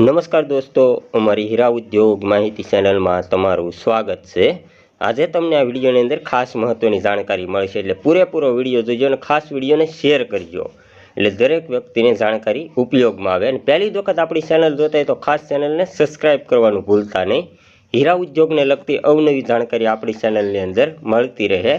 નમસ્કાર દોસ્તો, અમારી હીરા ઉદ્યોગ માહિતી ચેનલમાં તમારું સ્વાગત છે. આજે તમને આ વિડીયોની અંદર ખાસ મહત્ત્વની જાણકારી મળશે એટલે પૂરેપૂરો વીડિયો જોજો અને ખાસ વિડીયોને શેર કરજો. એટલે દરેક વ્યક્તિને જાણકારી ઉપયોગમાં આવે. અને પહેલી વખત આપણી ચેનલ જોતા હોય તો ખાસ ચેનલને સબસ્ક્રાઈબ કરવાનું ભૂલતા નહીં. હીરા ઉદ્યોગને લગતી અવનવી જાણકારી આપણી ચેનલની અંદર મળતી રહે.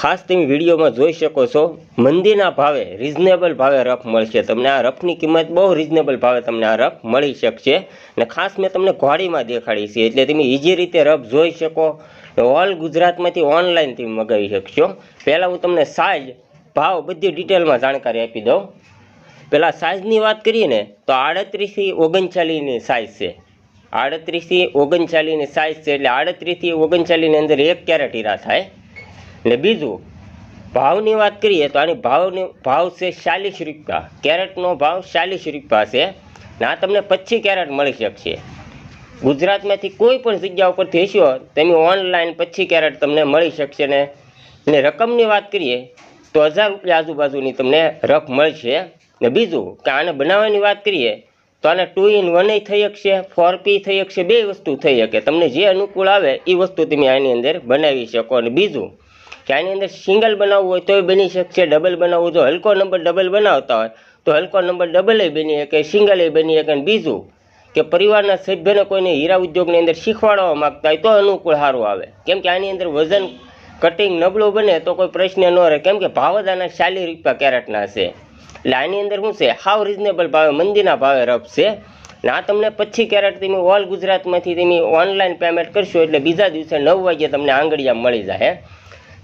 ખાસ તમે વિડીયોમાં જોઈ શકો છો, મંદીના ભાવે રિઝનેબલ ભાવે રફ મળશે. તમને આ રફની કિંમત બહુ રિઝનેબલ ભાવે તમને આ રફ મળી શકશે. અને ખાસ મેં તમને ઘોડીમાં દેખાડી છે, એટલે તમે ઇઝી રીતે રફ જોઈ શકો. ઓલ ગુજરાતમાંથી ઓનલાઈન તમે મગાવી શકશો. પહેલાં હું તમને સાઇઝ ભાવ બધી ડિટેલમાં જાણકારી આપી દઉં. પહેલાં સાઇઝની વાત કરીએ ને, તો આડત્રીસથી ઓગણચાલીસની સાઇઝ છે. આડત્રીસથી ઓગણચાલીસની સાઇઝ છે, એટલે આડત્રીસથી ઓગણચાલીસની અંદર એક કેરેટ હીરા થાય. ને બીજું, ભાવની વાત કરીએ તો આની ભાવની, ભાવ છે ચાલીસ રૂપિયા. કેરેટનો ભાવ ચાલીસ રૂપિયા છે. ને આ તમને પચીસ કેરેટ મળી શકશે. ગુજરાતમાંથી કોઈ પણ જગ્યા ઉપર હશો તમે ઓનલાઈન પચીસ કેરેટ તમને મળી શકશે ને. ને રકમની વાત કરીએ તો હજાર રૂપિયા આજુબાજુની તમને રફ મળશે. ને બીજું, કે આને બનાવવાની વાત કરીએ તો આને ટુ ઇન વન થઈ શકશે ફોર પી થઈ શકશે, બે વસ્તુ થઈ શકે. તમને જે અનુકૂળ આવે એ વસ્તુ તમે આની અંદર બનાવી શકો. અને બીજું કે આની અંદર સિંગલ બનાવવું હોય તોય બની શકશે ડબલ બનાવવું જો હલકો નંબર ડબલ બનાવતા હોય. તો હલકો નંબર ડબલે બની શકે સિંગલે બની શકે. બીજું કે પરિવારના સભ્યને કોઈને હીરા ઉદ્યોગની અંદર શીખવાડવા માગતા હોય તો અનુકૂળ સારું આવે. કેમ કે આની અંદર વજન કટિંગ નબળું બને તો કોઈ પ્રશ્ન ન રહે. કેમ કે ભાવ જ આના ચાલીસ રૂપિયા કેરેટના છે. એટલે આની અંદર શું છે? હાવ રિઝનેબલ ભાવે, મંદીના ભાવે રફ ને તમને પચીસ કેરેટ તમે ઓલ ગુજરાતમાંથી તમે ઓનલાઈન પેમેન્ટ કરશો એટલે બીજા દિવસે નવ વાગ્યે તમને આંગળીયા મળી જાય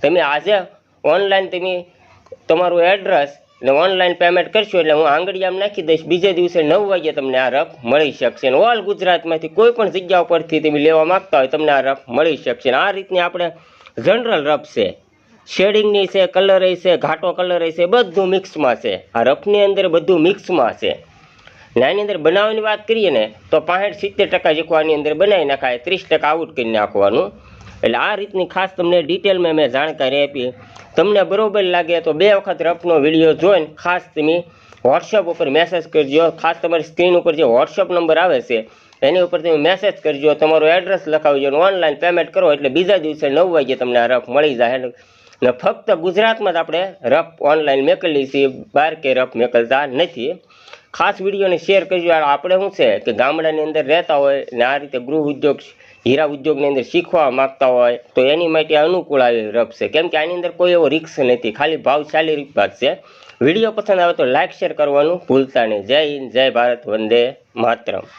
તમે આજે ઓનલાઈન તમે તમારું એડ્રેસ એટલે ઓનલાઈન પેમેન્ટ કરશો એટલે હું આંગળીયામ નાખી દઈશ. બીજે દિવસે નવ વાગ્યે તમને આ રફ મળી શકશે અને ઓલ ગુજરાતમાંથી કોઈ પણ જગ્યા ઉપરથી તમે લેવા માગતા હોય તમને આ રફ મળી શકશે. આ રીતની આપણે જનરલ રફ છે. શેડિંગની છે કલર છે, ઘાટો કલર છે, બધું મિક્સમાં છે. આ રફની અંદર બધું મિક્સમાં છે. ને આની અંદર બનાવવાની વાત કરીએ ને, તો પાંઠ સિત્તેર ટકા જેટલું અંદર બનાવી નાખાય, ત્રીસ ટકા આઉટ કરી નાખવાનું. એટલે આ રીતની ખાસ તમને ડિટેલમાં મેં જાણકારી આપી. તમને બરોબર લાગે તો બે વખત રફનો વીડિયો જોઈને ખાસ તમે વોટ્સઅપ ઉપર મેસેજ કરજો. ખાસ તમારી સ્ક્રીન ઉપર જે વોટ્સઅપ નંબર આવે છે, એની ઉપર તમે મેસેજ કરજો. તમારું એડ્રેસ લખાવજો અને ઓનલાઈન પેમેન્ટ કરો એટલે બીજા દિવસે નવ વાગ્યે તમને આ રફ મળી જાય. ને ફક્ત ગુજરાતમાં જ આપણે રફ ઓનલાઈન મેકલી છીએ. બહાર કે રફ મેકલતા નથી. ખાસ વિડીયોને શેર કરજો. આપણે શું છે કે ગામડાની અંદર રહેતા હોય ને આ રીતે ગૃહ ઉદ્યોગ હીરા ઉદ્યોગની અંદર શીખવા માગતા હોય તો એની માટે અનુકૂળ આવી રફ છે. કેમ કે આની અંદર કોઈ એવો રિક્સ નથી. ખાલી ભાવ ચાલી રૂપિયા છે. વીડિયો પસંદ આવે તો લાઇક શેર કરવાનું ભૂલતા નહીં. જય હિન્દ, જય ભારત, વંદે માતરમ.